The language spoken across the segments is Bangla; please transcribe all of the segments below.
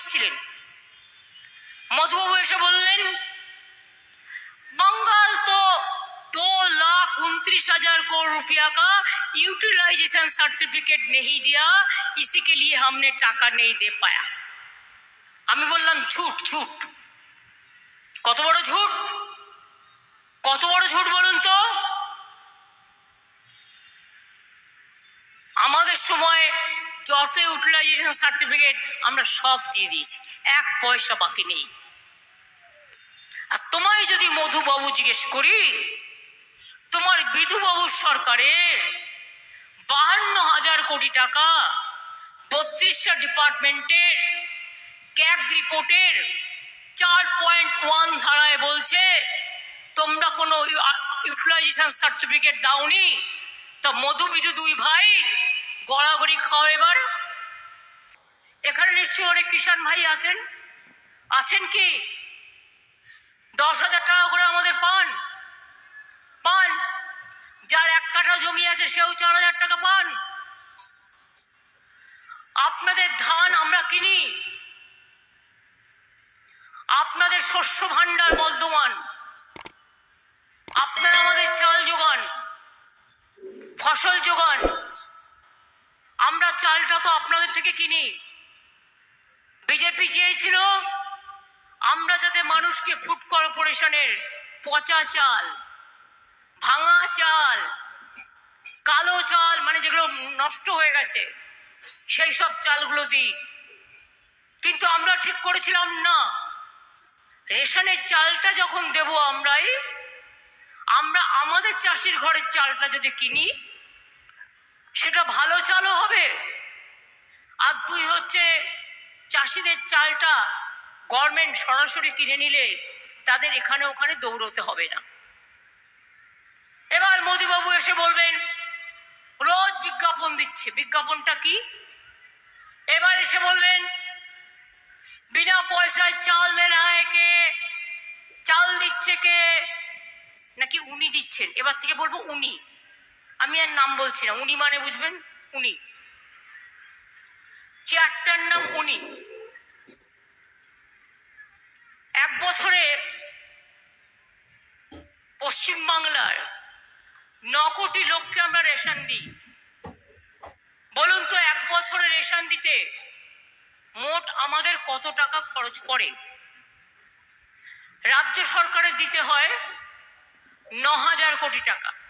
এসেছিলেন মধুবাবু এসে বললেন बंगाल तो दो लाख उनतीस हजार करोड़ रुपया का यूटिलाइजेशन सर्टिफिकेट नहीं दिया इसी के लिए हमने टाका नहीं दे पाया আমি বললাম ঝুট ঝুট কত বড় ঝুট কত বড় ঝুট বলুন তো আমাদের সময় যত ইউটিলাইজেশন সার্টিফিকেট আমরা সব দিয়ে দিয়েছি। এক পয়সা বাকি নেই। আর তোমায় যদি মধুবাবু জিজ্ঞেস করি, তোমার বিধুবাবুর সরকারের বাহান্ন হাজার কোটি টাকা বত্রিশটা ডিপার্টমেন্টের ক্যাগ রিপোর্টের চার পয়েন্ট ওয়ান ধারায় বলছে, তোমরা কোনো ইউটিলাইজেশন সার্টিফিকেট দাওনি? তা মধু বিধু দুই ভাই গড়াগড়ি খাও এবার। এখানে নিশ্চয়ই অনেক কিষাণ ভাই আছেন। আছেন কি? দশ হাজার টাকা করে আমাদের পান। পান। যার এক কাঠা জমি আছে, সেও চার হাজার টাকা পান। আপনাদের ধান আমরা কিনি। আপনাদের শস্য ভান্ডার বর্ধমান। আপনারা আমাদের চাল যোগান, ফসল যোগান। আমরা চালটা তো আপনাদের থেকে কিনি। বিজেপি চেয়েছিল, আমরা যাতে মানুষকে ফুড কর্পোরেশনের পচা চাল, ভাঙা চাল, কালো চাল মানে যেগুলো নষ্ট হয়ে গেছে, সেই সব চালগুলো দিই। কিন্তু আমরা ঠিক করেছিলাম না। রেশনের চালটা যখন দেব আমরাই, আমরা আমাদের চাষির ঘরের চালটা যদি কিনি সেটা ভালো চালও হবে। আর দুই হচ্ছে, চাষিদের চালটা গভর্নমেন্ট সরাসরি কিনে নিলে তাদের এখানে ওখানে দৌড়তে হবে না। এবার মোদীবাবু এসে বলবেন, রোজ বিজ্ঞাপন দিচ্ছে। বিজ্ঞাপনটা কি? এবার এসে বলবেন, বিনা পয়সায় চাল দেন কে চাল দিচ্ছে কে? নাকি উনি দিচ্ছেন? এবার থেকে বলব উনি। আমি আর নাম বলছি না। উনি মানে বুঝবেন? উনি। চেয়ারটার নাম উনি। এক বছরে পশ্চিম বাংলার ন কোটি লোককে আমরা রেশন দিই। বলুন তো, এক বছরে রেশন দিতে মোট আমাদের কত টাকা খরচ পড়ে? রাজ্য সরকারের দিতে হয় ন হাজার কোটি টাকা।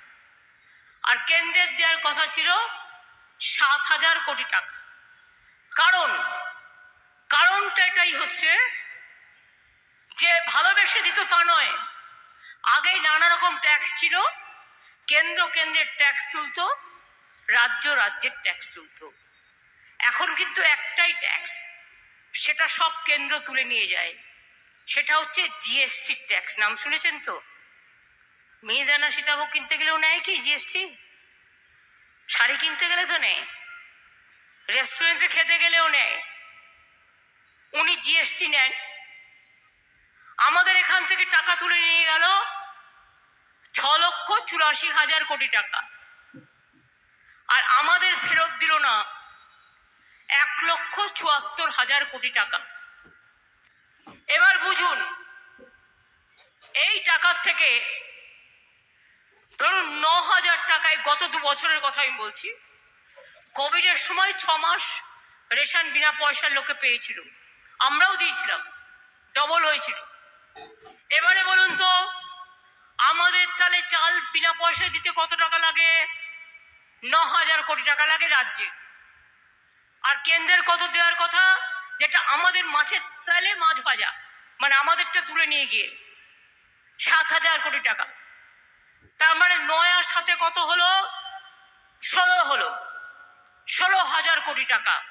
আর কেন্দ্রের দেওয়ার কথা ছিল সাত হাজার কোটি টাকা। কারণ, কারণটা এটাই হচ্ছে যে ভালোবেসে দিত তা নয়। আগে নানা রকম ট্যাক্স ছিল, কেন্দ্র কেন্দ্রের ট্যাক্স তুলতো, রাজ্য রাজ্যের ট্যাক্স তুলতো। এখন কিন্তু একটাই ট্যাক্স, সেটা সব কেন্দ্র তুলে নিয়ে যায়। সেটা হচ্ছে জিএসটি ট্যাক্স, নাম শুনেছেন তো? মেয়েদানা সীতাভোগ কিনতে গেলেও নেয় কি জিএসটি শাড়ি কিনতে গেলে তো নেয়। রেস্টুরেন্টে খেতে গেলেও নেয়। উনি জিএসটি নেন। আমাদের এখান থেকে টাকা তুলে নিয়ে গেল ছ লক্ষ চুরাশি হাজার কোটি টাকা। আর আমাদের ফেরত দিল না এক লক্ষ চুয়াত্তর হাজার কোটি টাকা। এবার বুঝুন, এই টাকার থেকে ধরুন ন হাজার টাকায় গত দু বছরের কথা আমি বলছি কোভিডের সময় ছ মাস রেশন বিনা পয়সার লোকে পেয়েছিল। আমরাও দিয়েছিলাম ডবল হয়েছিল। এবারে বলুন তো, আমাদের তাহলে চাল বিনা পয়সায় দিতে কত টাকা লাগে? ন হাজার কোটি টাকা লাগে রাজ্যে। আর কেন্দ্রের কত দেওয়ার কথা, যেটা আমাদের মাছের চাইলে মাছ ভাজা মানে আমাদেরটা তুলে নিয়ে গিয়ে, সাত হাজার কোটি টাকা। তার মানে নয় সাথে কত হলো? ষোলো হলো। ষোলো হাজার কোটি টাকা।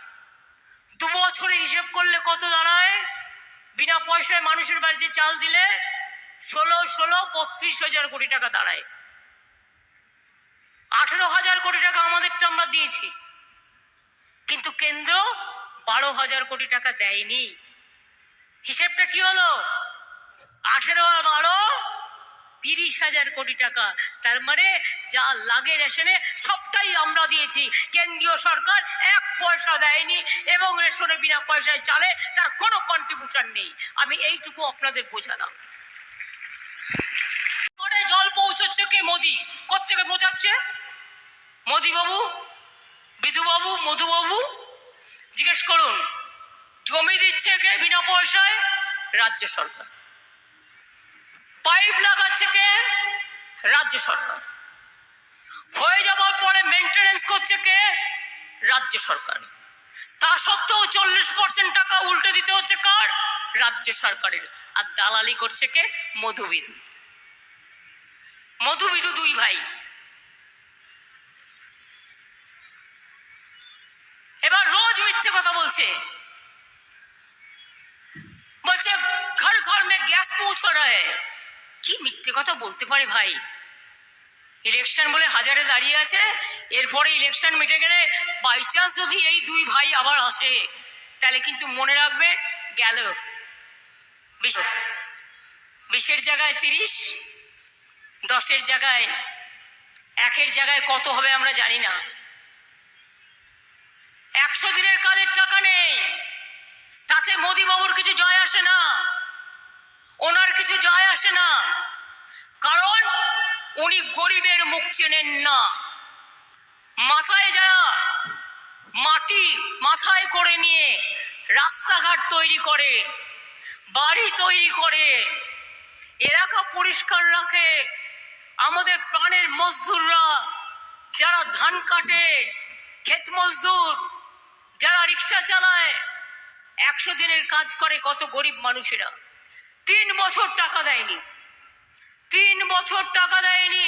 দু বছরে হিসেব করলে কত দাঁড়ায়? বিনা পয়সায় মানুষের বাড়িতে চাল দিলে, ষোলো ষোলো, বত্রিশ হাজার কোটি টাকা দাঁড়ায়। আঠেরো হাজার কোটি টাকা আমাদেরটা আমরা দিয়েছি। কিন্তু কেন্দ্র বারো হাজার কোটি টাকা দেয়নি। হিসেবটা কি হলো? আঠেরো আর বারো তিরিশ হাজার কোটি টাকা। তার মানে যা লাগে রেশনে সবটাই আমরা দিয়েছি। কেন্দ্রীয় সরকার এক পয়সা দেয়নি এবং রেশনে বিনা পয়সায় চালে তার কোনো কন্ট্রিবিউশন নেই। আমি এইটুকু আপনাদের বোঝালাম। জল পৌঁছচ্ছে কে মোদি? কোথেকে পৌঁছাচ্ছে? মোদি বাবু বিধু বাবু মধু বাবু জিজ্ঞেস করুন, জমি দিচ্ছে কে বিনা পয়সায়? রাজ্য সরকার। পাইপ লাগাচ্ছে কে? রাজ্য সরকার। হয়ে যাওয়ার পরে মেনটেনেন্স করছে কে? রাজ্য সরকার। তা সত্ত্বেও চল্লিশ পার্সেন্ট টাকা উল্টে দিতে হচ্ছে কার? রাজ্য সরকারের। আর দালালি করছে কে? মধুবিধু। মধুবিধু দুই ভাই। এবার রোজ মিথ্যে কথা বলছে। বলছে, ঘর ঘর মে গ্যাস পৌঁছ রহে। কি মিথ্যে কথা বলতে পারে ভাই? ইলেকশন বলে হাজারে দাঁড়িয়ে আছে, এরপরে ইলেকশন মিটে গেলে বাই চান্স যদি এই দুই ভাই আবার আসে, তাহলে কিন্তু মনে রাখবে গেল। বিশ বিশের জায়গায় তিরিশ, দশের জায়গায় একের জায়গায় কত হবে আমরা জানি না। একশো দিনের কাজের টাকা নেই, তাতে মোদি বাবুর কিছু জয় আসে না। ওনার কিছু জয় আসে না। কারণ উনি গরিবের মুখ চেনেন না। মাথায় যারা মাটি মাথায় করে নিয়ে রাস্তাঘাট তৈরি করে, বাড়ি তৈরি করে, এলাকা পরিষ্কার রাখে, আমাদের প্রাণের মজদুররা যারা ধান কাটে, ক্ষেত মজদুর যারা রিক্সা চালায়, একশো দিনের কাজ করে কত গরিব মানুষেরা। তিন বছর টাকা দেয়নি। তিন বছর টাকা দেয়নি।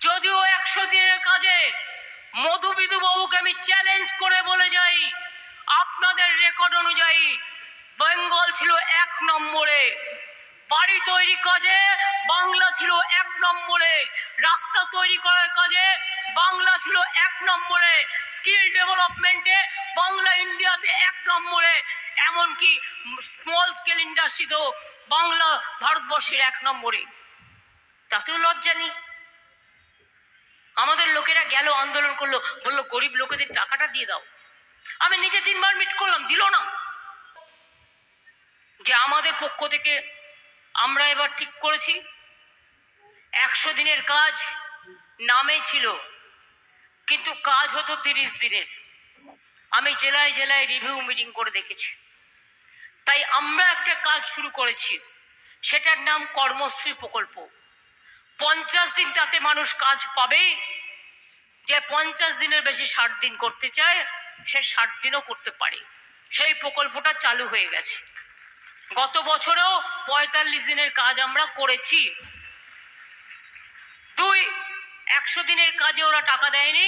যদিও একশো দিনের কাজে মধুবিধু বাবুকে আমি চ্যালেঞ্জ করে বলে যাই, আপনাদের রেকর্ড অনুযায়ী বেঙ্গল ছিল এক নম্বরে। বাড়ি তৈরি কাজে বাংলা ছিল এক নম্বরে রাস্তা তৈরি করার কাজে বাংলা ছিল এক নম্বরে। স্কিল ডেভেলপমেন্টে বাংলা ইন্ডিয়াতে এক নম্বরে, এমনকি স্মল স্কেল ইন্ডাস্ট্রিতেও বাংলা ভারতবর্ষের এক নম্বরে। তাতেও লজ্জা নেই। আমাদের লোকেরা গেল, আন্দোলন করল, বলল, গরিব লোকেদের টাকাটা দিয়ে দাও। আমি নিজে তিনবার মিট করলাম, দিল না। যে আমাদের পক্ষ থেকে আমরা এবার ঠিক করেছি। একশো দিনের কাজ নামে ছিল, কিন্তু কাজ হতো তিরিশ দিনের। আমি জেলায় জেলায় রিভিউ মিটিং করে দেখেছি। তাই আমরা একটা কাজ শুরু করেছি, সেটার নাম কর্মশ্রী প্রকল্প। পঞ্চাশ দিন তাতে মানুষ কাজ পাবে, যে পঞ্চাশ দিনের বেশি ষাট দিন করতে চায়, সে ষাট দিনও করতে পারে। সেই প্রকল্পটা চালু হয়ে গেছে। গত বছরেও পঁয়তাল্লিশ দিনের কাজ আমরা করেছি। দুই একশো দিনের কাজে ওরা টাকা দেয়নি,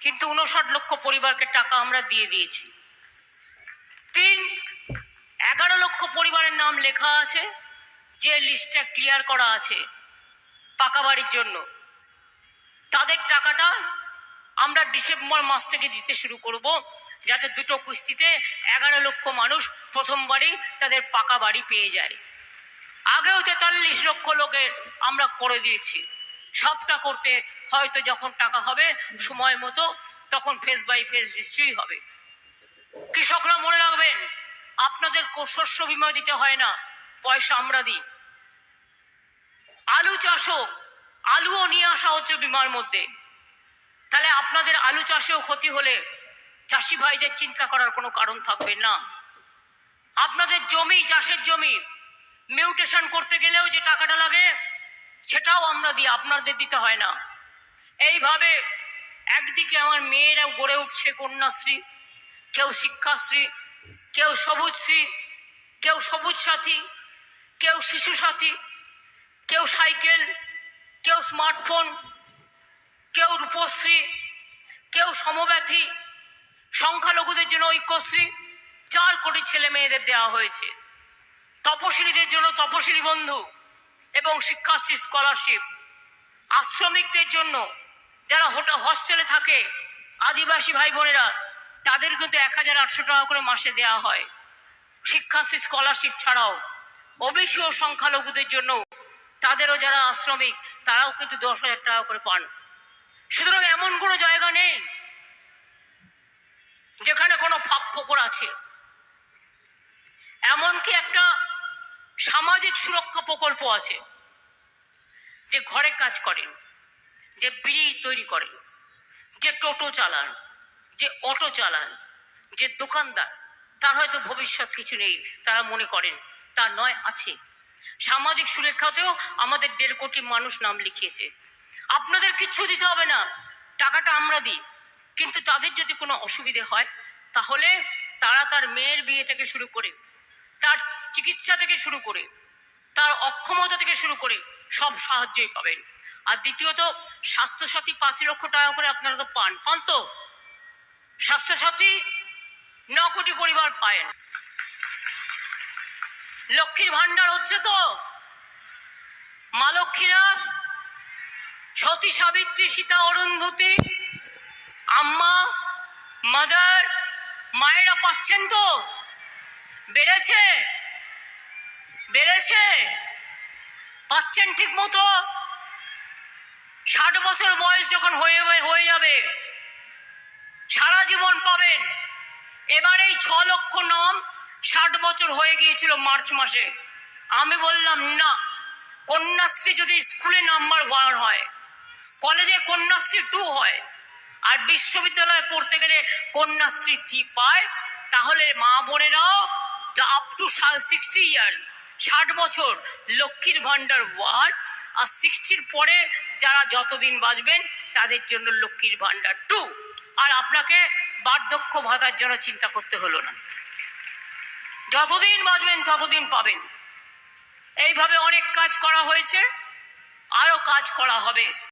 কিন্তু উনষাট লক্ষ পরিবারকে টাকা আমরা দিয়ে দিয়েছি। তিন, এগারো লক্ষ পরিবারের নাম লেখা আছে, যে লিস্টটা ক্লিয়ার করা আছে পাকা বাড়ির জন্য। তাদের টাকাটা আমরা ডিসেম্বর মাস থেকে দিতে শুরু করব, যাতে দুটো কিস্তিতে এগারো লক্ষ মানুষ প্রথমবারই তাদের পাকা বাড়ি পেয়ে যায়। আগেও তেতাল্লিশ লক্ষ লোকের আমরা করে দিয়েছি। সবটা করতে হয়তো যখন টাকা হবে, সময় মতো, তখন ফেস বাই ফেস নিশ্চয়ই হবে। কৃষকরা মনে রাখবেন, আপনাদের শস্য বিমা দিতে হয় না, পয়সা আমরা দিই। আলু চাষও, আলুও নিয়ে আসা হচ্ছে বিমার মধ্যে। তাহলে আপনাদের আলু চাষেও ক্ষতি হলে চাষি ভাইদের চিন্তা করার কোনো কারণ থাকবে না। আপনাদের জমি, চাষের জমি মিউটেশন করতে গেলেও যে টাকাটা লাগে, সেটাও আমরা দিই আপনাদের দিতে হয় না। এইভাবে একদিকে আমার মেয়েরাও গড়ে উঠছে কন্যাশ্রী, কেউ শিক্ষাশ্রী, কেউ সবুজশ্রী, কেউ সবুজ সাথী, কেউ শিশু সাথী, কেউ সাইকেল, কেউ স্মার্টফোন, কেউ রূপশ্রী, কেউ সমব্যথী, সংখ্যালঘুদের জন্য ঐক্যশ্রী, চার কোটি ছেলে মেয়েদের দেওয়া হয়েছে। তপশিলীদের জন্য তপশিলী বন্ধু এবং শিক্ষাশ্রী স্কলারশিপ আশ্রমিকদের জন্য যারা হোটেল হস্টেলে থাকে, আদিবাসী ভাই বোনেরা তাদের কিন্তু এক হাজার আটশো টাকা করে মাসে দেওয়া হয়। শিক্ষাশ্রী স্কলারশিপ ছাড়াও ওবিসি ও সংখ্যালঘুদের জন্য তাদেরও যারা আশ্রমিক, তারাও কিন্তু দশ হাজার টাকা করে পান। সুতরাং এমন কোনো জায়গা নেই যেখানে কোনো ফাঁক ফোকর আছে। এমনকি একটা সামাজিক সুরক্ষা প্রকল্প আছে যে ঘরে কাজ করেন, যে বিড়ি তৈরি করেন, যে টোটো চালান, যে অটো চালান, যে দোকানদার, তার হয়তো ভবিষ্যৎ কিছু নেই, তারা মনে করেন, তা নয়, আছে। সামাজিক সুরক্ষাতেও আমাদের দেড় কোটি মানুষ নাম লিখিয়েছে। আপনাদের কিচ্ছু দিতে হবে না, টাকাটা আমরা দিই। কিন্তু তাদের যদি কোনো অসুবিধে হয়, তাহলে তারা তার মেয়ের বিয়ে থেকে শুরু করে তার চিকিৎসা থেকে শুরু করে, তার অক্ষমতা থেকে শুরু করে সব সাহায্যই পাবেন। আর দ্বিতীয়ত, স্বাস্থ্যসাথী পাঁচ লক্ষ টাকা করে আপনারা তো পান। পান তো? স্বাস্থ্যসাথী ন কোটি পরিবার পায়েন। লক্ষ্মীর ভান্ডার হচ্ছে তো? মা লক্ষ্মীরা, সতী সাবিত্রী, সীতা অরুন্ধতী, আম্মা, মাদার, মায়েরা পাচ্ছেন তো? বেড়েছে। বেড়েছে। পাচ্ছেন ঠিক মতো। ষাট বছর বয়স যখন হয়ে হয়ে যাবে, সারা জীবন পাবেন। এবার এই ছ লক্ষ নাম ষাট বছর হয়ে গিয়েছিল মার্চ মাসে। আমি বললাম, না, কন্যাশ্রী যদি স্কুলে নাম্বার ওয়ান হয়, কলেজে কন্যাশ্রী টু হয়, আর বিশ্ববিদ্যালয়ে পড়তে গেলে কন্যাশ্রী থ্রি পায়, তাহলে মা বোনেরাও আপ টু সিক্সটি ইয়ার্স ষাট বছর লক্ষ্মীর ভান্ডার ওয়ান আর সিক্সটির পরে যারা যতদিন বাঁচবেন, তাদের জন্য লক্ষ্মীর ভান্ডার টু আর আপনাকে বার্ধক্য ভাতার জন্য চিন্তা করতে হলো না। যতদিন বাঁচবেন, ততদিন পাবেন। এইভাবে অনেক কাজ করা হয়েছে আরও কাজ করা হবে।